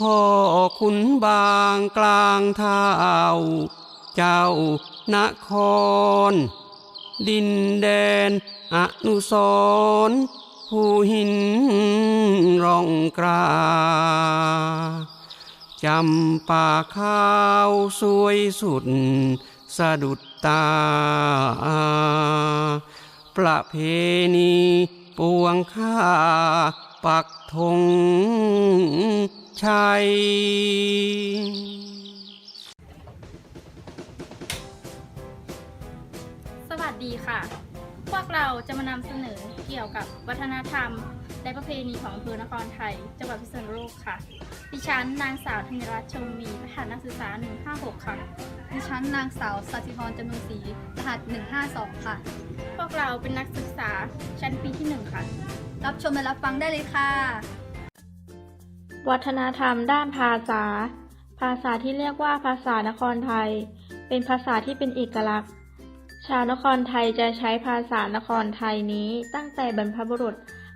พ่อขุนบางกลางเท้าเจ้านคร ดินแดนอนุสรผู้หินร่องกลาจำป่าข้าวสวยสุดสะดุดตา ประเพณีปวงข้าปักธง ชัย สวัสดีค่ะ พวกเราจะมานำเสนอเกี่ยวกับวัฒนธรรม และประเพณีของอำเภอนครไทย จังหวัดพิษณุโลกค่ะ ดิฉันนางสาวธัญรัตน์ชมมีประธานนักศึกษา 156 ค่ะ ดิฉันนางสาวสัติพรจำนงศรีรหัส 152 ค่ะ พวกเราเป็นนักศึกษาชั้นปีที่ 1 ค่ะ รับชมและรับฟังได้เลยค่ะ วัฒนธรรมด้านภาษา ภาษาที่เรียกว่าภาษานครไทย เป็นภาษาที่เป็นเอกลักษณ์ ชาวนครไทยจะใช้ภาษานครไทยนี้ตั้งแต่บรรพบุรุษ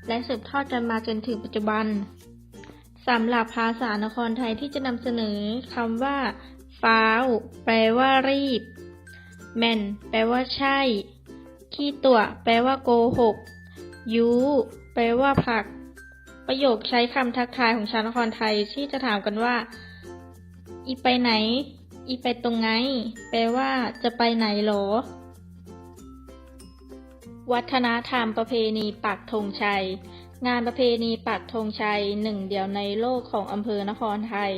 และสืบทอดกันมาจนถึงปัจจุบันสำหรับภาษานครไทยที่จะนำเสนอคำว่า ฟ้าว แปลว่ารีบ แม่นแปลว่าใช่ ขี้ตัว แปลว่าโกหก ยู แปลว่าผัก ประโยคใช้คำทักทายของชาวนครไทยที่จะถามกันว่า อีไปไหน อีไปตรงไง แปลว่า จะไปไหนหรอ วัฒนธรรมประเพณีปักธงชัย งานประเพณีปักธงชัยหนึ่งเดียวในโลกของอำเภอนครไทย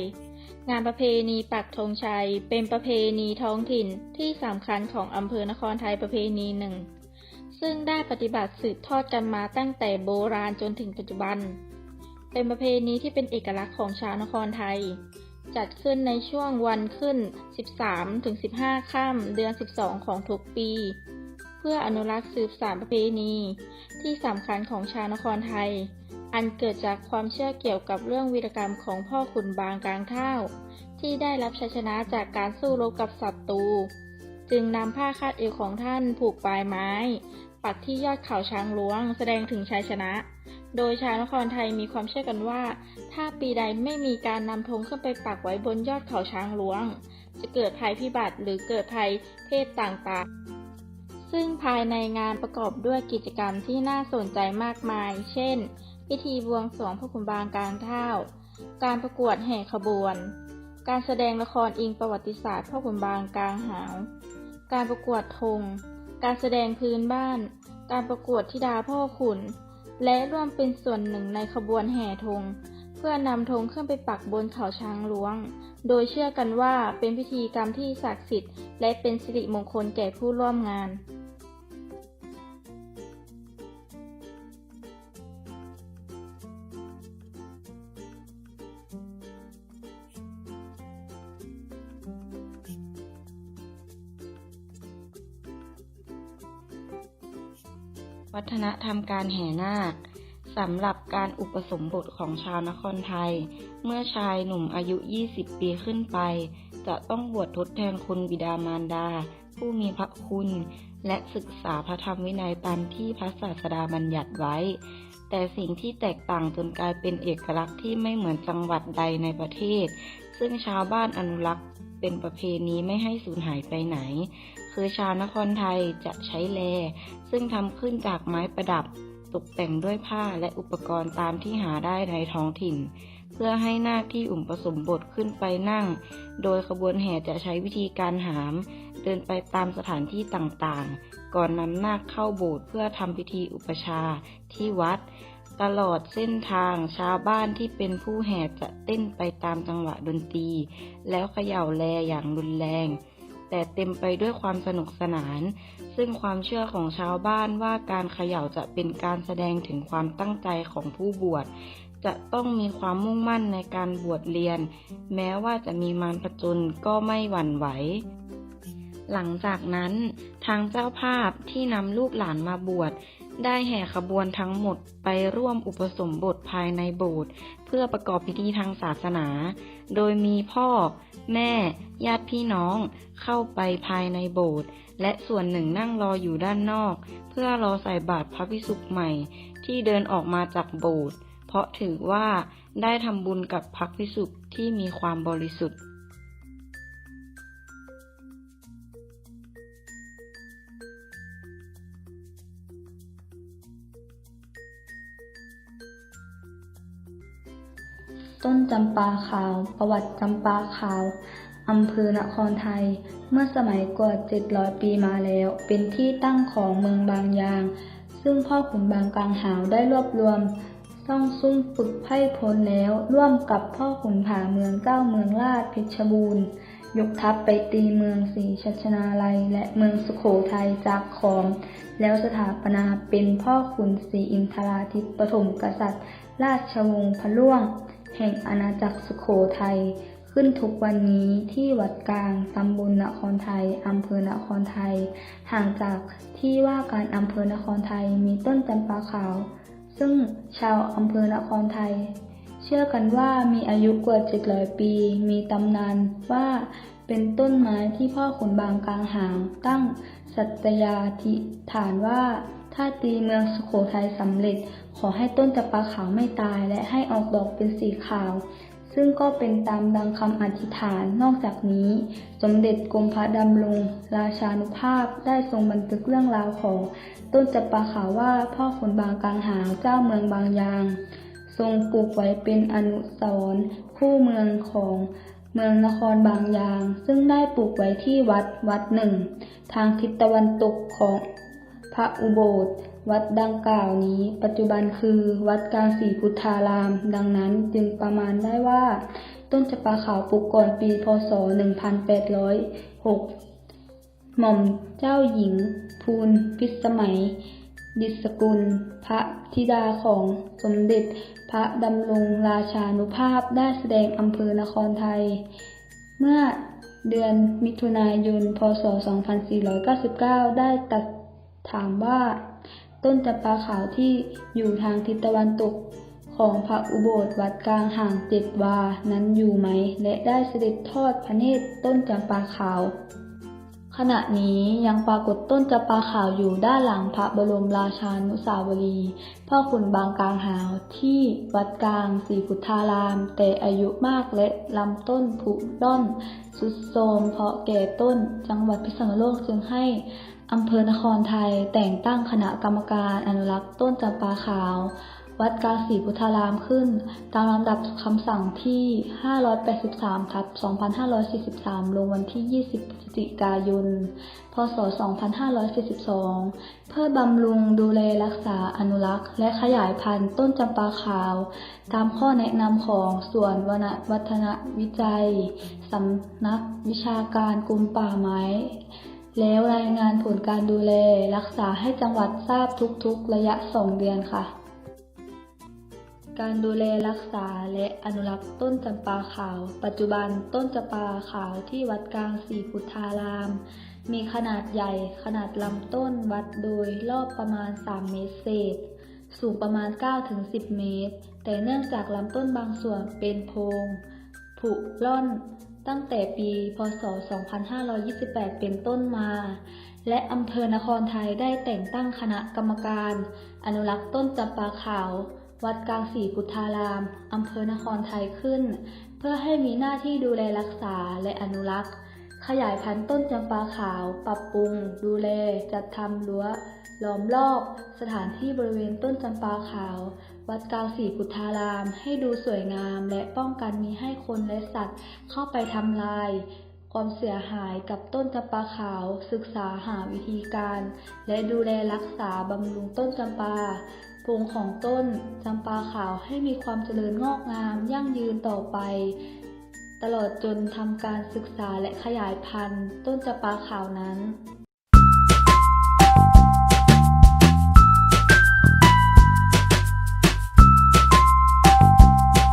งานประเพณีปักธงชัยเป็นประเพณีท้องถิ่นที่สำคัญของอำเภอนครไทยประเพณีหนึ่งซึ่งได้ปฏิบัติสืบทอดกันมาตั้งแต่โบราณจนถึงปัจจุบัน เป็นประเพณีที่เป็นเอกลักษณ์ของชาวนครไทย จัดขึ้นในช่วงวันขึ้น 13-15 ค่ำเดือน 12 ของทุกปี เพื่ออนุรักษ์สืบสานประเพณีที่สำคัญของชาวนครไทย อันเกิดจากความเชื่อเกี่ยวกับเรื่องวีรกรรมของพ่อขุนบางกลางเท่าที่ได้รับชัยชนะจากการสู้รบกับศัตรูจึงนำผ้าคาดเอวของท่านผูกปลายไม้ ปักที่ยอดเขาช้างหลวง แสดงถึงชัยชนะ โดยชาวนครไทยมีความเชื่อกันว่า ถ้าปีใดไม่มีการนำธงขึ้นไปปักไว้บนยอดเขาช้างหลวง จะเกิดภัยพิบัติหรือเกิดภัยเพศต่างๆ ซึ่งภายในงานประกอบด้วยกิจกรรมที่น่าสนใจมากมาย เช่น พิธีบวงสรวงพระขุนบางกลางเท่า การประกวดแห่ขบวน การแสดงละครอิงประวัติศาสตร์พ่อขุนบางกลางหาว การประกวดธง การแสดงพื้นบ้าน การประกวดธิดาพ่อขุน และร่วมเป็นส่วนหนึ่งในขบวนแห่ธง เพื่อนำธงขึ้นไปปักบนเขาช้างหลวง โดยเชื่อกันว่าเป็นพิธีกรรมที่ศักดิ์สิทธิ์และเป็นสิริมงคลแก่ผู้ร่วมงาน วัฒนธรรมการแห่นาคสำหรับการอุปสมบทของชาวนครไทย เมื่อชายหนุ่มอายุ 20 ปีขึ้นไป จะต้องบวชทดแทนคุณบิดามารดา ผู้มีพระคุณ และศึกษาพระธรรมวินัยตามที่พระศาสดาบัญญัติไว้ แต่สิ่งที่แตกต่างจนกลายเป็นเอกลักษณ์ที่ไม่เหมือนจังหวัดใดในประเทศ ซึ่งชาวบ้านอนุรักษ์เป็นประเพณีไม่ให้สูญหายไปไหน คือชาวนครไทยจะใช้แล ซึ่งทำขึ้นจากไม้ประดับ ตกแต่งด้วยผ้าและอุปกรณ์ตามที่หาได้ในท้องถิ่น เพื่อให้หน้าที่อุปสมบทขึ้นไปนั่ง โดยขบวนแห่จะใช้วิธีการหาม เดินไปตามสถานที่ต่างๆ ก่อนนำนาคเข้าโบสถ์เพื่อทำพิธีอุปชาที่วัดตลอดเส้นทางชาวบ้านที่เป็นผู้แห่จะเต้นไปตามจังหวะดนตรี แล้วเขย่าแลอย่างรุนแรง แต่เต็มไปด้วยความสนุกสนาน ซึ่งความเชื่อของชาวบ้านว่าการเขย่าจะเป็นการแสดงถึงความตั้งใจของผู้บวชจะต้องมีความมุ่งมั่นในการบวชเรียน แม้ว่าจะมีมารผจญก็ไม่หวั่นไหว หลังจากนั้น ทางเจ้าภาพที่นำลูกหลานมาบวช ได้แห่ขบวนทั้งหมดไปร่วมอุปสมบทภายในโบสถ์เพื่อประกอบพิธีทางศาสนา โดยมีพ่อ แม่ ญาติพี่น้องเข้าไปภายในโบสถ์และส่วนหนึ่งนั่งรออยู่ด้านนอก เพื่อรอใส่บาตรพระพิสุขใหม่ ที่เดินออกมาจากโบสถ์เพราะถือว่าได้ทำบุญกับพระภิกษุที่มีความบริสุทธิ์ ต้นจำปาขาว ประวัติจำปาขาว อำเภอนครไทย เมื่อสมัยกว่า 700 ปีมาแล้ว เป็นที่ตั้งของเมืองบางยาง ซึ่งพ่อขุนบางกลางหาวได้รวบรวมซ่องซุ่มฝึกไพ่พลแล้ว ร่วมกับพ่อขุนผาเมืองเจ้าเมืองราชเพชรบูรณ์ ยกทัพไปตีเมืองศรีชัชนาลัย และเมืองสุโขทัยจากขอม แล้วสถาปนาเป็นพ่อขุนศรีอินทราธิปฐมกษัตริย์ ราชวงศ์พระล่วง แห่งอาณาจักรสุโขทัยขึ้นทุกวันนี้ที่วัดกลางตำบลนครไทยอำเภอนครไทย ห่างจากที่ว่าการอำเภอนครไทยมีต้นจำปาขาว ซึ่งชาวอำเภอนครไทย เชื่อกันว่ามีอายุกว่า700ปี มีตำนานว่าเป็นต้นไม้ที่พ่อขุนบางกลางหางตั้งสัตยาธิฐานว่า ถ้าตีเมืองสุโขทัยสำเร็จ ขอให้ต้นจำปาขาวไม่ตายและให้ออกดอกเป็นสีขาว ซึ่งก็เป็นตามดังคำอธิษฐาน นอกจากนี้ สมเด็จกรมพระดำรงราชานุภาพได้ทรงบันทึกเรื่องราวของ ต้นจำปาขาวว่าพ่อขุนบางกลางหางเจ้าเมืองบางยาง ทรงปลูกไว้เป็นอนุสรณ์คู่เมืองของเมืองนครบางยาง ซึ่งได้ปลูกไว้ที่วัดวัดหนึ่ง ทางทิศตะวันตกของ พระอุโบสถวัดดังกล่าวนี้ ปัจจุบันคือวัดกางศรีพุทธาราม ดังนั้นจึงประมาณได้ว่า ต้นจำปาขาวปลูกก่อนปีพศ 1806 หม่อมเจ้าหญิง ภูลพิสมัย ดิสกุล พระธิดาของสมเด็จ พระดำรงราชานุภาพได้แสดงอำเภอนครไทย เมื่อเดือนมิถุนายน พศ 2499 ได้ตัด ถามว่า ต้นจำปาขาวที่อยู่ทางทิศตะวันตกของพระอุโบสถวัดกลางห่างเจ็ดวา นั้นอยู่ไหม และได้เสด็จทอดพระเนตรต้นจำปาขาว ขณะนี้ยังปรากฏต้นจำปาขาวอยู่ด้านหลังพระบรมราชานุสาวรีย์พ่อขุนบางกลางหาวที่วัดกลางศรีพุทธาราม แต่อายุมากและลำต้นผุร่อนสุดโทมเพราะแก่ต้นจังหวัดพิษณุโลกจึงให้ อำเภอนครไทยแต่งตั้งคณะกรรมการอนุรักษ์ต้นจำปาขาว วัดกาศีพุทธารามขึ้น ตามลำดับคำสั่งที่ 583ทับ2543 ลงวันที่ 20พฤศจิกายน พศ 2542 เพื่อบำรุงดูแลรักษาอนุรักษ์ และขยายพันธุ์ต้นจำปาขาว ตามข้อแนะนำของส่วนวนวัฒนวิจัย สำนักวิชาการกรมป่าไม้ แล้วรายงานผลการดูแลรักษาให้จังหวัดทราบทุกๆ ระยะ 2 เดือนค่ะ การดูแลรักษาและอนุรักษ์ต้นจำปาขาว ปัจจุบันต้นจำปาขาวที่วัดกลางศรีพุทธาราม มีขนาดใหญ่ขนาดลำต้นวัดโดยรอบประมาณ 3 เมตรเศษ สูงประมาณ 9-10 เมตร แต่เนื่องจากลำต้นบางส่วนเป็นโพรงผุร่อน ตั้งแต่ปี พศ 2528 เป็นต้นมา และอำเภอนครไทยได้แต่งตั้งคณะกรรมการ อนุรักษ์ต้นจำปาขาว วัดกลางศรีพุทธารามอำเภอนครไทยขึ้น เพื่อให้มีหน้าที่ดูแลรักษาและอนุรักษ์ ขยายพันธุ์ต้นจำปาขาว ปรับปรุง ดูแล จัดทำรั้วล้อมรอบ สถานที่บริเวณต้นจำปาขาว วัดกลางศรีพุทธารามให้ดูสวยงามและป้องกันมีให้คนและสัตว์เข้าไปทำลาย ความเสียหายกับต้นจำปาขาว ศึกษาหาวิธีการ และดูแลรักษาบำรุงต้นจำปาปลูงของต้นจำปาขาวให้มีความเจริญงอกงามยั่งยืนต่อไป ตลอดจนทำการศึกษาและขยายพันธุ์ ต้นจำปาขาวนั้น